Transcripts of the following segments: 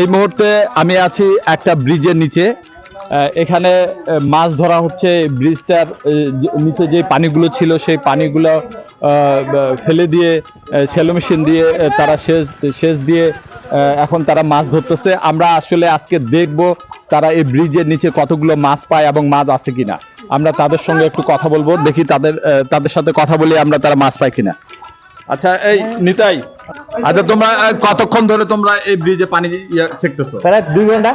এই মুহূর্তে আমি আছি একটা ব্রিজের নিচে। এখানে মাছ ধরা হচ্ছে ব্রিজটার নিচে যে পানিগুলো ছিল, সেই পানিগুলো ফেলে দিয়ে সেলো মেশিন দিয়ে তারা সেচ সেচ দিয়ে এখন তারা মাছ ধরতেছে। আমরা আসলে আজকে দেখব তারা এই ব্রিজের নিচে কতগুলো মাছ পায় এবং মাছ আছে কিনা। আমরা তাদের সঙ্গে একটু কথা বলব, দেখি তাদের তাদের সাথে কথা বলে আমরা তারা মাছ পাই কিনা। আচ্ছা এই নিতাই আচ্ছা তোমরা কতক্ষণ ধরে তোমরা এই ব্রিজে পানি সেকতেছো প্রায় দুই ঘণ্টা।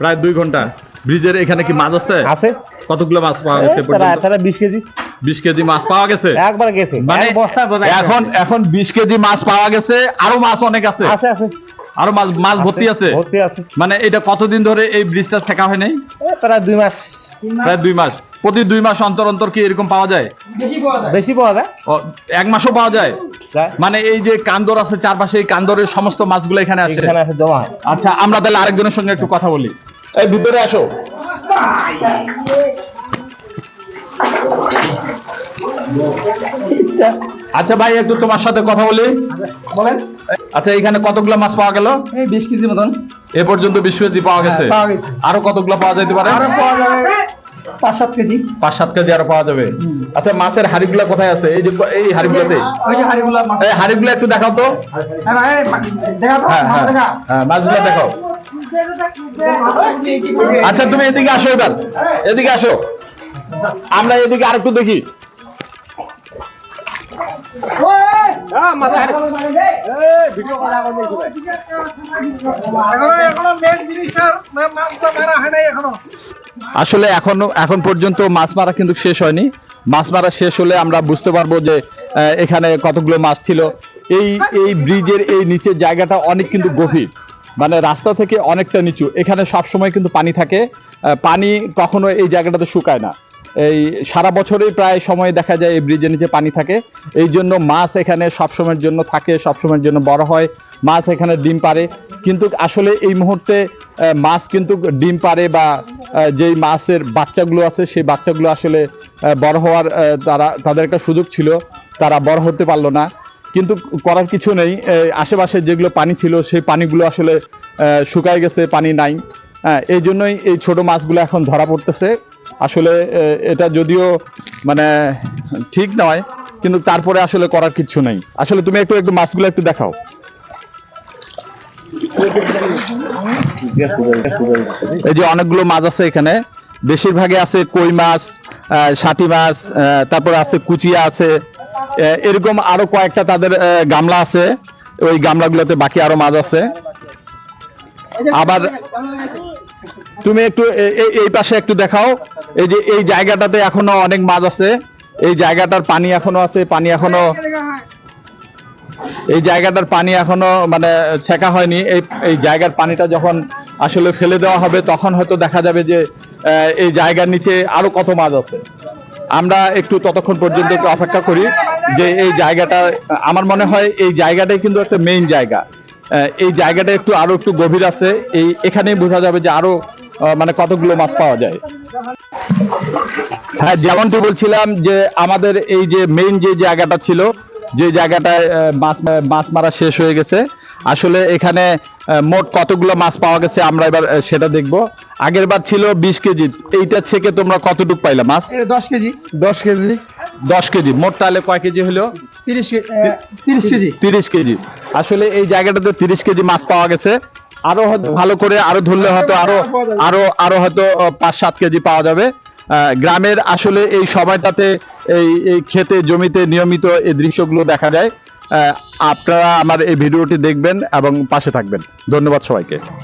প্রায় দুই ঘণ্টা। ব্রিজের এখানে কি মাছ আছে? আছে। কতগুলো মাছ পাওয়া গেছে তারা তারা বিশ কেজি। বিশ কেজি মাছ পাওয়া গেছে? একবার গেছে। মানে এখন এখন বিশ কেজি মাছ পাওয়া গেছে আরও মাছ অনেক আছে। আছে আছে। আরও মাছ মাছ ভর্তি আছে ভর্তি আছে। মানে এটা কতদিন ধরে এই ব্রিজটা শেখা হয় নাই? প্রায় দুই মাস। প্রায় দুই মাস। প্রতি দুই মাস অন্তর অন্তর কি এরকম পাওয়া যায়? বেশি পাওয়া যায়। এক মাসও পাওয়া যায়। মানে এই যে কান্দর আছে চারপাশে এই কান্দরের সমস্ত মাছগুলো এখানে আসে। এখানে আছে আচ্ছা আমরা তাহলে আরেকজনের সঙ্গে একটু কথা বলি। এই ভিতরে আসো। আচ্ছা ভাই একটু তোমার সাথে কথা বলি। বলেন। আচ্ছা এখানে কতগুলো মাছ পাওয়া গেল? এই বিশ কেজি মতন। এ পর্যন্ত বিশ কেজি পাওয়া গেছে? হ্যাঁ। আরও কতগুলো পাওয়া যেতে পারে? আরও পাওয়া যাবে পাঁচ সাত কেজি। পাঁচ সাত কেজি আরও পাওয়া যাবে। আচ্ছা মাছের হাড়িগুলো কোথায় আছে? এই যে এই হাড়িগুলোতে। ওই যে হাড়িগুলো মাছ এই হাড়িগুলো একটু দেখাও তো। হ্যাঁ, হ্যাঁ মাছগুলো দেখাও। আচ্ছা তুমি এদিকে আসো এবার। এদিকে আসো। আমরা এদিকে আরেকটু দেখি। আসলে এখনও এখন পর্যন্ত মাছ মারা কিন্তু শেষ হয়নি। মাছ মারা শেষ হলে আমরা বুঝতে পারব যে এখানে কতগুলো মাছ ছিল। এই এই ব্রিজের এই নিচের জায়গাটা অনেক কিন্তু গভীর। মানে রাস্তা থেকে অনেকটা নিচু। এখানে সব সময় কিন্তু পানি থাকে। পানি কখনো এই জায়গাটাতে শুকায় না। এই সারা বছরই প্রায় সময় দেখা যায় এই ব্রিজের নিচে পানি থাকে। এই জন্য মাছ এখানে সবসময়ের জন্য থাকে, সবসময়ের জন্য বড় হয়। মাছ এখানে ডিম পারে কিন্তু আসলে এই মুহূর্তে মাছ কিন্তু ডিম পারে বা যেই মাছের বাচ্চাগুলো আছে, সেই বাচ্চাগুলো আসলে বড় হওয়ার তারা, তাদের একটা সুযোগ ছিল। তারা বড় হতে পারল না। কিন্তু করার কিছু নেই। আশেপাশে যেগুলো পানি ছিল, সেই পানিগুলো আসলে শুকায় গেছে, পানি নাই। হ্যাঁ এই জন্যই এই ছোট মাছগুলো এখন ধরা পড়তেছে। আসলে এটা যদিও মানে ঠিক নয়, কিন্তু তারপরে আসলে করার কিছু নেই। আসলে তুমি একটু একটু মাছগুলো একটু দেখাও। এই যে অনেকগুলো মাছ আছে এখানে। বেশিরভাগে আছে কই মাছ ষাটি মাছ তারপর আছে কুচিয়া আছে। এরকম আরও কয়েকটা তাদের গামলা আছে। ওই গামলাগুলোতে বাকি আরও মাছ আছে। আবার তুমি একটু এই পাশে একটু দেখাও। এই যে, এই জায়গাটাতে এখনও অনেক মাছ আছে। এই জায়গাটার পানি এখনও আছে, পানি এখনও এই জায়গাটার পানি এখনও মানে ছেঁকা হয়নি। এই এই জায়গার পানিটা যখন আসলে ফেলে দেওয়া হবে, তখন হয়তো দেখা যাবে যে এই জায়গার নিচে আরও কত মাছ আছে। আমরা একটু ততক্ষণ পর্যন্ত একটু অপেক্ষা করি যে এই জায়গাটা, আমার মনে হয় এই জায়গাটাই কিন্তু একটা মেইন জায়গা। এই জায়গাটা একটু, আরও একটু গভীর আছে। এই, এখানেই বোঝা যাবে যে আরও মানে কতগুলো মাছ পাওয়া যায়? হ্যাঁ যেমনটি বলছিলাম যে আমাদের এই যে মেইন যে জায়গাটা ছিল যে জায়গাটায় মাছ মাছ মারা শেষ হয়ে গেছে। আসলে এখানে মোট কতগুলো মাছ পাওয়া গেছে আমরা এবার সেটা দেখব। আগের বার ছিল বিশ কেজি। এইটা থেকে তোমরা কতটুকু পাইলা মাছ? দশ কেজি। দশ কেজি? দশ কেজি। মোট তাহলে কয় কেজি হলো? তিরিশ তিরিশ কেজি। তিরিশ কেজি। আসলে এই জায়গাটাতে তিরিশ কেজি মাছ পাওয়া গেছে। আরও হয়তো ভালো করে আরও ধরলে হয়তো আরও আরও আরও হয়তো পাঁচ সাত কেজি পাওয়া যাবে। আহ, গ্রামের আসলে এই সময়টাতে এই এই খেতে জমিতে নিয়মিত এই দৃশ্যগুলো দেখা যায়। আহ, আপনারা আমার এই ভিডিওটি দেখবেন এবং পাশে থাকবেন। ধন্যবাদ সবাইকে।